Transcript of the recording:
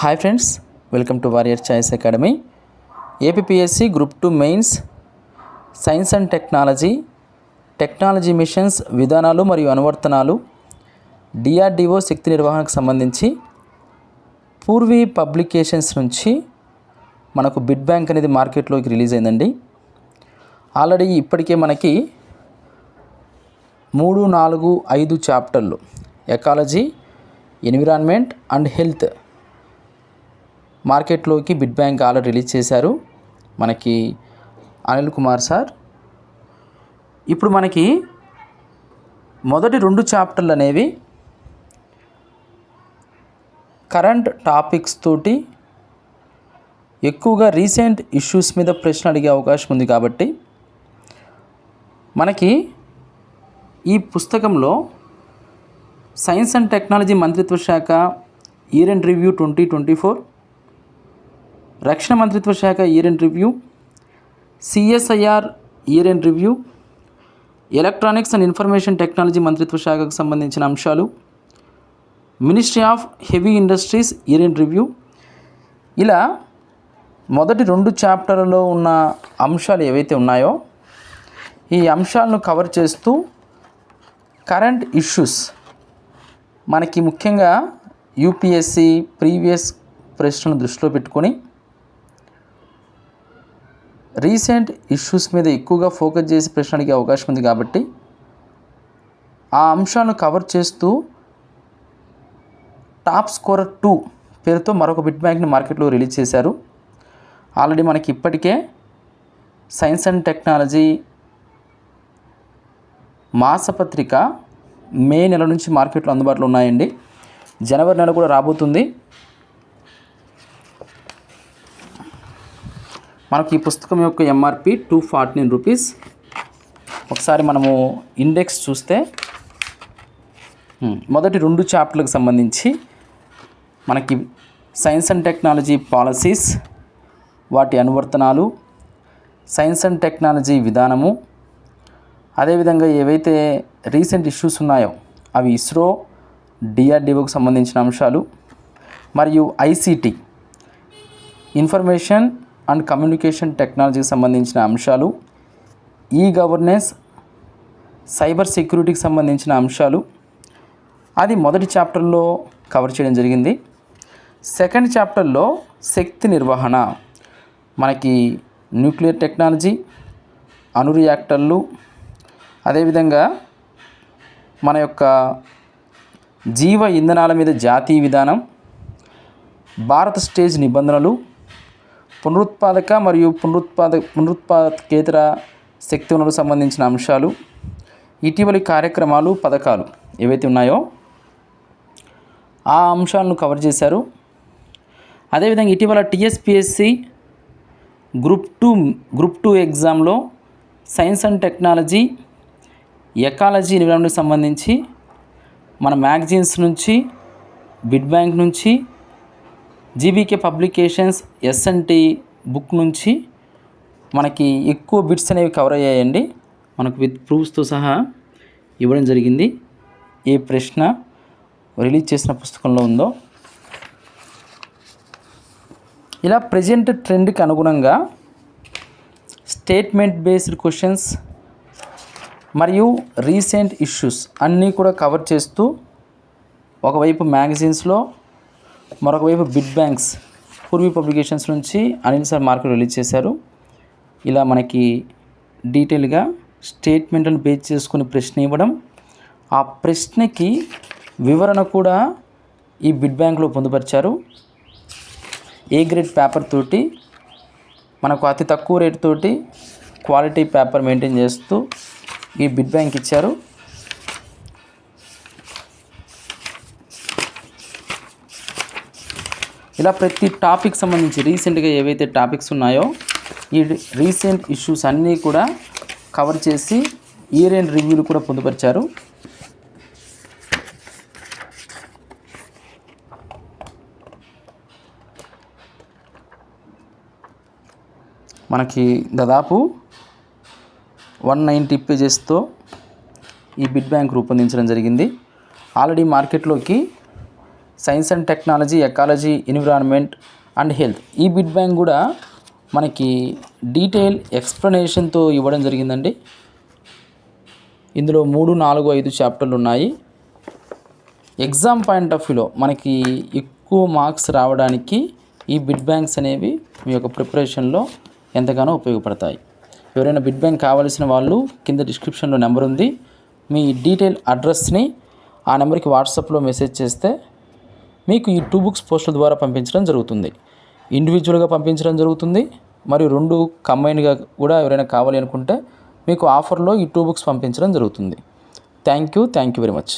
Hi friends welcome to Warrior Choice Academy APSC group two mains science and technology technology missions విధానాలు మరియు అనువర్తనాలు DRDO శక్తి నిర్వహణకు సంబంధించి Purvi publications నుంచి మనకు బిడ్ బ్యాంక్ అనేది మార్కెట్లోకి రిలీజ్ అయిందండి. ఆల్రెడీ ఇప్పటికే మనకి మూడు నాలుగు ఐదు చాప్టర్లు ఎకాలజీ ఎన్విరాన్మెంట్ అండ్ హెల్త్ మార్కెట్లోకి బిడ్ బ్యాంక్ ఆల్రెడీ రిలీజ్ చేశారు. మనకి అనిల్ కుమార్ సార్. ఇప్పుడు మనకి మొదటి రెండు చాప్టర్లు అనేవి కరెంట్ టాపిక్స్ తోటి ఎక్కువగా రీసెంట్ ఇష్యూస్ మీద ప్రశ్న అడిగే అవకాశం ఉంది కాబట్టి మనకి ఈ పుస్తకంలో సైన్స్ అండ్ టెక్నాలజీ మంత్రిత్వ శాఖ year and review twenty twenty four రక్షణ మంత్రిత్వ శాఖ year review CSIR year and review electronics and information technology మంత్రిత్వ శాఖకు సంబంధించిన అంశాలు ministry of heavy industries year review. ఇలా మొదటి రెండు చాప్టర్లలో ఉన్న అంశాలు ఏవైతే ఉన్నాయో ఈ అంశాలను కవర్ చేస్తూ కరెంట్ ఇష్యూస్ మనకి ముఖ్యంగా యూపీఎస్సి ప్రీవియస్ ప్రశ్నను దృష్టిలో పెట్టుకొని రీసెంట్ ఇష్యూస్ మీద ఎక్కువగా ఫోకస్ చేసి ప్రశ్న అడిగే అవకాశం ఉంది కాబట్టి ఆ అంశాలను కవర్ చేస్తూ టాప్ స్కోరర్ టూ పేరుతో మరొక బిట్ బ్యాంక్ని మార్కెట్లో రిలీజ్ చేశారు. ఆల్రెడీ మనకి ఇప్పటికే సైన్స్ అండ్ టెక్నాలజీ మాసపత్రిక మే నెల నుంచి మార్కెట్లో అందుబాటులో ఉన్నాయండి. జనవరి నెల కూడా రాబోతుంది. మనకి ఈ పుస్తకం యొక్క MRP two forty nine rupees ఒకసారి మనము ఇండెక్స్ చూస్తే మొదటి రెండు చాప్టర్లకు సంబంధించి మనకి సైన్స్ అండ్ టెక్నాలజీ పాలసీస్ వాటి అనువర్తనాలు సైన్స్ అండ్ టెక్నాలజీ విధానము అదేవిధంగా ఏవైతే రీసెంట్ ఇష్యూస్ ఉన్నాయో అవి ఇస్రో డిఆర్డిఓకు సంబంధించిన అంశాలు మరియు ఐసిటి ఇన్ఫర్మేషన్ అండ్ కమ్యూనికేషన్ టెక్నాలజీకి సంబంధించిన అంశాలు ఈ గవర్నెన్స్ సైబర్ సెక్యూరిటీకి సంబంధించిన అంశాలు అది మొదటి చాప్టర్లో కవర్ చేయడం జరిగింది. సెకండ్ చాప్టర్లో శక్తి నిర్వహణ మనకి న్యూక్లియర్ టెక్నాలజీ అణు రియాక్టర్లు అదేవిధంగా మన యొక్క జీవ ఇంధనాల మీద జాతీయ విధానం భారత స్టేజ్ నిబంధనలు పునరుత్పాదక మరియు పునరుత్పాద పునరుత్పాదకేతర శక్తి వనరులకు సంబంధించిన అంశాలు ఇటీవలి కార్యక్రమాలు పథకాలు ఏవైతే ఉన్నాయో ఆ అంశాలను కవర్ చేశారు. అదేవిధంగా ఇటీవల TSPSC group two group two ఎగ్జామ్లో సైన్స్ అండ్ టెక్నాలజీ ఎకాలజీ ఎన్విరాన్మెంట్కి సంబంధించి మన మ్యాగజైన్స్ నుంచి బిడ్ బ్యాంక్ నుంచి జీబీకే పబ్లికేషన్స్ ఎస్ఎన్టీ బుక్ నుంచి మనకి ఎక్కువ బిట్స్ అనేవి కవర్ అయ్యాయండి. మనకు విత్ ప్రూఫ్స్తో సహా ఇవ్వడం జరిగింది. ఏ ప్రశ్న రిలీజ్ చేసిన పుస్తకంలో ఉందో. ఇలా ప్రజెంట్ ట్రెండ్కి అనుగుణంగా స్టేట్మెంట్ బేస్డ్ క్వశ్చన్స్ మరియు రీసెంట్ ఇష్యూస్ అన్నీ కూడా కవర్ చేస్తూ ఒకవైపు మ్యాగజైన్స్లో మరొక వైపు బిడ్ బ్యాంక్స్ పూర్వీ పబ్లికేషన్స్ నుంచి అనిల్ సార్ మార్కెట్ రిలీజ్ చేశారు. ఇలా మనకి డీటెయిల్గా స్టేట్మెంట్లను బేస్ చేసుకుని ప్రశ్న ఇవ్వడం ఆ ప్రశ్నకి వివరణ కూడా ఈ బిడ్ బ్యాంక్లో పొందుపరిచారు. ఏ గ్రేడ్ పేపర్ తోటి మనకు అతి తక్కువ రేట్ తోటి క్వాలిటీ పేపర్ మెయింటైన్ చేస్తూ ఈ బిడ్ బ్యాంక్ ఇచ్చారు. ఇలా ప్రతి టాపిక్ సంబంధించి రీసెంట్గా ఏవైతే టాపిక్స్ ఉన్నాయో ఈ రీసెంట్ ఇష్యూస్ అన్నీ కూడా కవర్ చేసి ఇయర్ ఎండ్ రివ్యూలు కూడా పొందుపరిచారు. మనకి దాదాపు వన్ నైంటీ పేజెస్తో ఈ బిడ్ బ్యాంక్ రూపొందించడం జరిగింది. ఆల్రెడీ మార్కెట్లోకి science and technology ecology environment and health. ఈ బిడ్ బ్యాంక్ కూడా మనకి డీటెయిల్ ఎక్స్ప్లెనేషన్తో ఇవ్వడం జరిగిందండి. ఇందులో మూడు నాలుగు ఐదు చాప్టర్లు ఉన్నాయి. ఎగ్జామ్ పాయింట్ ఆఫ్ వ్యూలో మనకి ఎక్కువ మార్క్స్ రావడానికి ఈ బిడ్ బ్యాంక్స్ అనేవి మీ యొక్క ప్రిపరేషన్లో ఎంతగానో ఉపయోగపడతాయి. ఎవరైనా బిడ్ బ్యాంక్ కావాల్సిన వాళ్ళు కింద డిస్క్రిప్షన్లో నెంబర్ ఉంది. మీ డీటెయిల్ అడ్రస్ని ఆ నెంబర్కి వాట్సాప్లో మెసేజ్ చేస్తే మీకు ఈ టూ బుక్స్ పోస్టుల ద్వారా పంపించడం జరుగుతుంది. ఇండివిజువల్గా పంపించడం జరుగుతుంది. మరియు రెండు కంబైన్గా కూడా ఎవరైనా కావాలి అనుకుంటే మీకు ఆఫర్లో ఈ టూ బుక్స్ పంపించడం జరుగుతుంది. Thank you thank you very much